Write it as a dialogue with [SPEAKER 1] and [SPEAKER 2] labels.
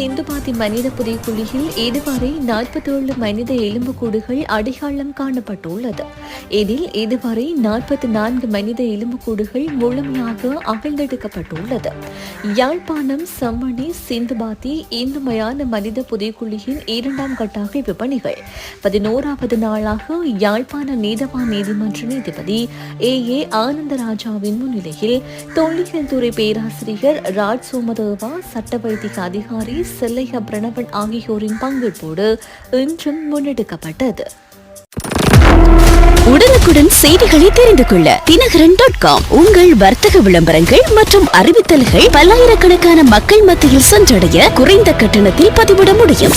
[SPEAKER 1] சிந்துபாதி மனித புதைக்குழியில் இதுவரை நாற்பத்தேழு மனித எலும்புக்கூடுகள் அடையாளம் காணப்பட்டுள்ளது. இதில் இதுவரை நாற்பத்தி நான்கு மனித எலும்புக்கூடுகள் முழுமையாக அகழ்ந்தெடுக்கப்பட்டுள்ளது. யாழ்ப்பாணம் சம்மணி சிந்துபாதி இந்துமயான மனித புதைக்குழியின் இரண்டாம் கட்ட அகழ்வு பதினோராவது நாளாக யாழ்ப்பாண நீதவான் நீதிமன்ற நீதிபதி ஏ. ஏ. ஆனந்தராஜாவின் முன்னிலையில் தொல்லியல் துறை பேராசிரியர் ராஜ் சோமதேவா சட்ட வைத்திய அதிகாரி செல்லையா பிரணவன் ஆகியோரின் பங்கேற்போடு இன்றும் முன்னெடுக்கப்பட்டது.
[SPEAKER 2] உடனுக்குடன் செய்திகளை தெரிந்து கொள்ள தினகரன் டாட் காம் உங்கள் வர்த்தக விளம்பரங்கள் மற்றும் அறிவித்தல்கள் பல்லாயிரக்கணக்கான மக்கள் மத்தியில் சென்றடைய குறைந்த கட்டணத்தில் பதிவிட முடியும்.